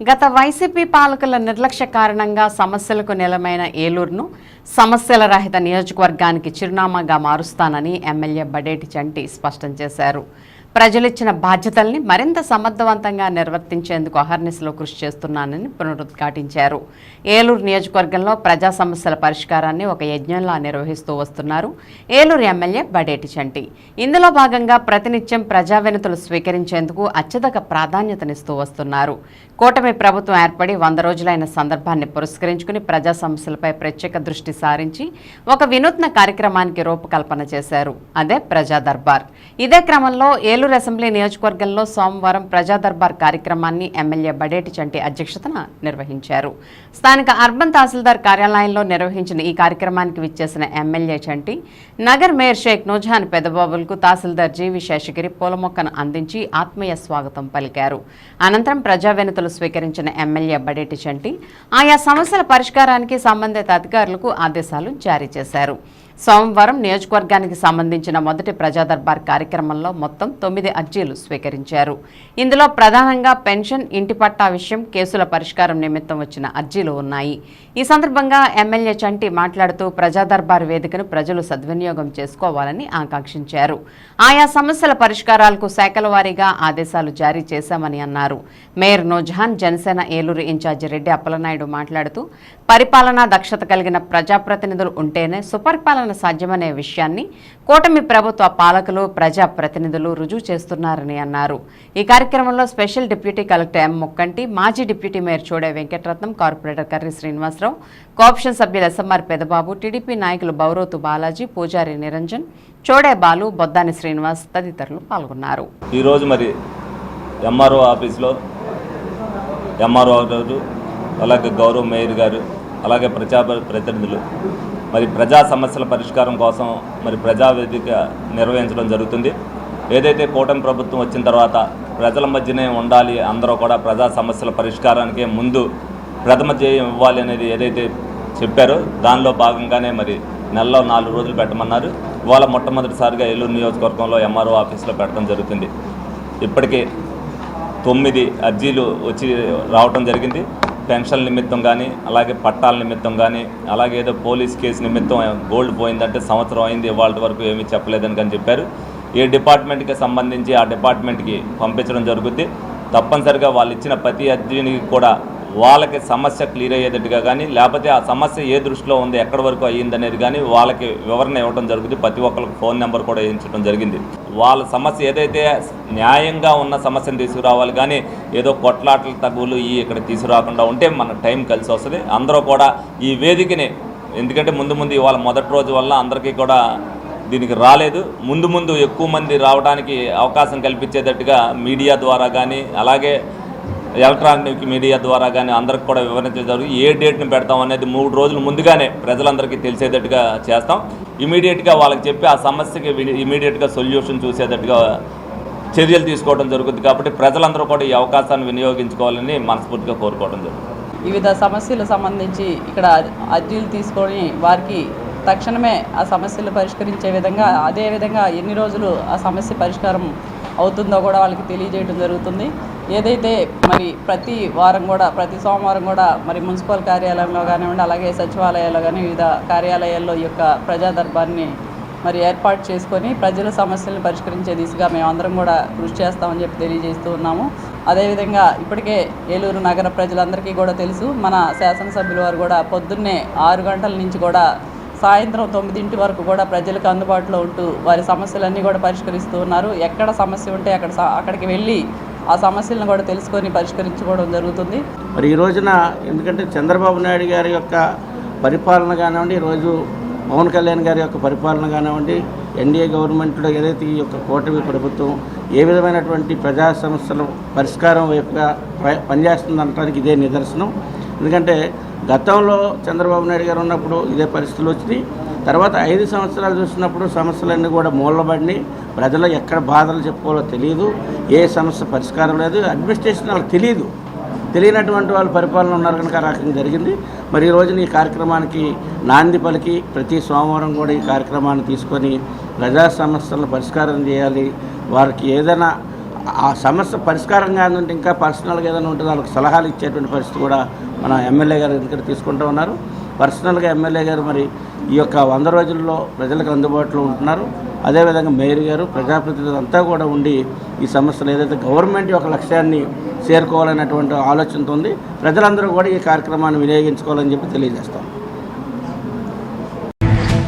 గత వైసీపీ పాలకుల నిర్లక్ష్య కారణంగా సమస్యలకు నిలమైన ఏలూరును సమస్యల రహిత నియోజకవర్గానికి చిరునామాగా మారుస్తానని ఎమ్మెల్యే బడేటి చంటి స్పష్టం చేశారు. ప్రజలిచ్చిన బాధ్యతల్ని మరింత సమర్థవంతంగా నిర్వర్తించేందుకు అహర్నిశలో కృషి చేస్తున్నానని పునరుద్ఘాటించారు. ఏలూరు నియోజకవర్గంలో ప్రజా సమస్యల పరిష్కారాన్ని ఒక యజ్ఞంలా నిర్వహిస్తూ వస్తున్నారు ఏలూరు ఎమ్మెల్యే బడేటి చంటి. ఇందులో భాగంగా ప్రతినిత్యం ప్రజా వినతులు స్వీకరించేందుకు అత్యధిక ప్రాధాన్యతనిస్తూ వస్తున్నారు. కూటమి ప్రభుత్వం ఏర్పడి వంద రోజులైన సందర్భాన్ని పురస్కరించుకుని ప్రజా సమస్యలపై ప్రత్యేక దృష్టి సారించి ఒక వినూత్న కార్యక్రమానికి రూపకల్పన చేశారు. అదే ప్రజా దర్బార్. ఇదే క్రమంలో ఏలూరు అసెంబ్లీ నియోజకవర్గంలో సోమవారం ప్రజాదర్బార్ కార్యక్రమాన్ని ఎమ్మెల్యే బడేటి చంటి అధ్యక్షతన నిర్వహించారు. స్థానిక అర్బన్ తహసీల్దార్ కార్యాలయంలో నిర్వహించిన ఈ కార్యక్రమానికి విచ్చేసిన ఎమ్మెల్యే చంటి నగర్ మేయర్ షేక్ నూజహాన్ పెదబాబులకు తహసీల్దార్ జీవి శేషగిరి పూల మొక్కను అందించి ఆత్మీయ స్వాగతం పలికారు. అనంతరం ప్రజావనతలు స్వీకరించిన ఎమ్మెల్యే బడేటి చంటి ఆయా సమస్యల పరిష్కారానికి సంబంధిత అధికారులకు ఆదేశాలు జారీ చేశారు. సోమవారం నియోజకవర్గానికి సంబంధించిన మొదటి ప్రజాదర్బార్ కార్యక్రమంలో మొత్తం తొమ్మిది అర్జీలు స్వీకరించారు. ఇందులో ప్రధానంగా పెన్షన్ ఇంటి పట్టా విషయం కేసుల పరిష్కారం నిమిత్తం వచ్చిన అర్జీలు ఉన్నాయి. ఈ సందర్భంగా ఎమ్మెల్యే చంటి మాట్లాడుతూ ప్రజాదర్బార్ వేదికను ప్రజలు సద్వినియోగం చేసుకోవాలని ఆకాంక్షించారు. ఆయా సమస్యల పరిష్కారాలకు శాఖల వారీగా ఆదేశాలు జారీ చేశామని అన్నారు. Mayor Noorjahan Janasena Eluru in charge Reddy Appalanaidu మాట్లాడుతూ పరిపాలనా దక్షత కలిగిన ప్రజాప్రతినిధులు ఉంటేనే సుపరిపాలన సాధ్యమనే విషయాన్ని కూటమి ప్రభుత్వ పాలకులు ప్రజా ప్రతినిధులు రుజువు చేస్తున్నారని అన్నారు. ఈ కార్యక్రమంలో special deputy collector M Mukkanti మాజీ deputy mayor Chode Venkataratnam corporator Karri Srinivasarao co option సభ్యులు ఎస్ఎంఆర్ పెదబాబు టీడీపీ నాయకులు బౌరోతు బాలాజీ పూజారి నిరంజన్ చోడే బాలు బొద్దాని శ్రీనివాస్ తదితరులు పాల్గొన్నారు. ఈరోజు మరి ఎంఆర్ఓ ఆఫీస్లో ఎంఆర్ఓ గారు అలాగే గౌరవ్ మేయర్ గారు అలాగే ప్రజా ప్రతినిధులు మరి ప్రజా సమస్యల పరిష్కారం కోసం మరి ప్రజావేదిక నిర్వహించడం జరుగుతుంది. ఏదైతే కూటమి ప్రభుత్వం వచ్చిన తర్వాత ప్రజల మధ్యనే ఉండాలి అందరూ కూడా ప్రజా సమస్యల పరిష్కారానికే ముందు ప్రథమ ధ్యేయం ఇవ్వాలి అనేది ఏదైతే చెప్పారో దానిలో భాగంగానే మరి నెలలో నాలుగు రోజులు పెట్టమన్నారు. ఇవాళ మొట్టమొదటిసారిగా ఏలూరు నియోజకవర్గంలో ఎంఆర్ఓ ఆఫీస్లో పెట్టడం జరుగుతుంది. ఇప్పటికే తొమ్మిది అర్జీలు వచ్చి రావటం జరిగింది. పెన్షన్ నిమిత్తం కానీ అలాగే పట్టాల నిమిత్తం కానీ అలాగే ఏదో పోలీస్ కేసు నిమిత్తం గోల్డ్ పోయిందంటే సంవత్సరం అయింది ఇవాళ వరకు ఏమీ చెప్పలేదని కానీ చెప్పారు. ఏ డిపార్ట్మెంట్కి సంబంధించి ఆ డిపార్ట్మెంట్కి పంపించడం జరుగుద్ది. తప్పనిసరిగా వాళ్ళు ఇచ్చిన ప్రతి అర్జీనికి కూడా వాళ్ళకి సమస్య క్లియర్ అయ్యేటట్టుగా కానీ లేకపోతే ఆ సమస్య ఏ దృష్టిలో ఉంది ఎక్కడి వరకు అయ్యిందనేది కానీ వాళ్ళకి వివరణ ఇవ్వడం జరుగుతుంది. ప్రతి ఒక్కరికి ఫోన్ నెంబర్ కూడా వేయించడం జరిగింది. వాళ్ళ సమస్య ఏదైతే న్యాయంగా ఉన్న సమస్యను తీసుకురావాలి కానీ ఏదో కొట్లాటల తగులు ఈ ఇక్కడ తీసుకురాకుండా ఉంటే మన టైం కలిసి వస్తుంది. అందరూ కూడా ఈ వేదికని ఎందుకంటే ముందు ముందు ఇవాళ మొదటి రోజు వల్ల అందరికీ కూడా దీనికి రాలేదు. ముందు ముందు ఎక్కువ మంది రావడానికి అవకాశం కల్పించేటట్టుగా మీడియా ద్వారా కానీ అలాగే ఎలక్ట్రానిక్ మీడియా ద్వారా కానీ అందరికి కూడా వివరించడం జరుగుతుంది. ఏ డేట్ని పెడతాం అనేది మూడు రోజులు ముందుగానే ప్రజలందరికీ తెలిసేటట్టుగా చేస్తాం. ఇమీడియట్గా వాళ్ళకి చెప్పి ఆ సమస్యకి ఇమీడియట్గా సొల్యూషన్ చూసేటట్టుగా చర్యలు తీసుకోవడం జరుగుతుంది కాబట్టి ప్రజలందరూ కూడా ఈ అవకాశాన్ని వినియోగించుకోవాలని మనస్ఫూర్తిగా కోరుకోవడం జరుగుతుంది. వివిధ సమస్యలకు సంబంధించి ఇక్కడ అర్జీలు తీసుకొని వారికి తక్షణమే ఆ సమస్యలు పరిష్కరించే విధంగా అదే విధంగా ఎన్ని రోజులు ఆ సమస్య పరిష్కారం అవుతుందో కూడా వాళ్ళకి తెలియజేయడం జరుగుతుంది. ఏదైతే మరి ప్రతి వారం కూడా ప్రతి సోమవారం కూడా మరి మున్సిపల్ కార్యాలయంలో కానివ్వండి అలాగే సచివాలయాల్లో కానీ వివిధ కార్యాలయాల్లో యొక్క ప్రజాదర్భాన్ని మరి ఏర్పాటు చేసుకొని ప్రజల సమస్యలను పరిష్కరించే దిశగా మేమందరం కూడా కృషి చేస్తామని చెప్పి తెలియజేస్తూ ఉన్నాము. అదేవిధంగా ఇప్పటికే ఏలూరు నగర ప్రజలందరికీ కూడా తెలుసు మన శాసనసభ్యుల వారు కూడా పొద్దున్నే ఆరు గంటల నుంచి కూడా సాయంత్రం తొమ్మిదింటి వరకు కూడా ప్రజలకు అందుబాటులో ఉంటూ వారి సమస్యలన్నీ కూడా పరిష్కరిస్తూ ఉన్నారు. ఎక్కడ సమస్య ఉంటే అక్కడ అక్కడికి వెళ్ళి ఆ సమస్యలను కూడా తెలుసుకొని పరిష్కరించుకోవడం జరుగుతుంది. మరి ఈ రోజున ఎందుకంటే చంద్రబాబు నాయుడు గారి యొక్క పరిపాలన కానివ్వండి ఈరోజు పవన్ కళ్యాణ్ గారి యొక్క పరిపాలన కానివ్వండి ఎన్డీఏ గవర్నమెంట్లో ఏదైతే ఈ యొక్క కూటమి ప్రభుత్వం ఏ విధమైనటువంటి ప్రజా సమస్యల పరిష్కారం వైపుగా ప- పనిచేస్తుందనడానికి ఇదే నిదర్శనం. ఎందుకంటే గతంలో చంద్రబాబు నాయుడు గారు ఉన్నప్పుడు ఇదే పరిస్థితులు వచ్చినాయి. తర్వాత ఐదు సంవత్సరాలు చూసినప్పుడు సమస్యలన్నీ కూడా మూలబడినాయి. ప్రజలు ఎక్కడ బాధలు చెప్పుకోవాలో తెలియదు ఏ సమస్య పరిష్కారం లేదు. అడ్మినిస్ట్రేషన్ వాళ్ళకి తెలియదు తెలియనటువంటి వాళ్ళు పరిపాలన ఉన్నారు కనుక ఆ రకంగా జరిగింది. మరి ఈ రోజున ఈ కార్యక్రమానికి నాంది పలికి ప్రతి సోమవారం కూడా ఈ కార్యక్రమాన్ని తీసుకొని ప్రజా సమస్యలను పరిష్కారం చేయాలి. వారికి ఏదైనా ఆ సమస్య పరిష్కారంగా ఉంటే ఇంకా పర్సనల్గా ఏదైనా ఉంటే వాళ్ళకి సలహాలు ఇచ్చేటువంటి పరిస్థితి కూడా మన ఎమ్మెల్యే గారు దగ్గర తీసుకుంటూ ఉన్నారు. పర్సనల్గా ఎమ్మెల్యే గారు మరి ఈ యొక్క వంద రోజుల్లో ప్రజలకు అందుబాటులో ఉంటున్నారు. అదేవిధంగా మేయర్ గారు ప్రజాప్రతినిధులు అంతా కూడా ఉండి ఈ సమస్యలు ఏదైతే గవర్నమెంట్ యొక్క లక్ష్యాన్ని చేరుకోవాలనేటువంటి ఆలోచనతో ఉంది. ప్రజలందరూ కూడా ఈ కార్యక్రమాన్ని వినియోగించుకోవాలని చెప్పి తెలియజేస్తాం.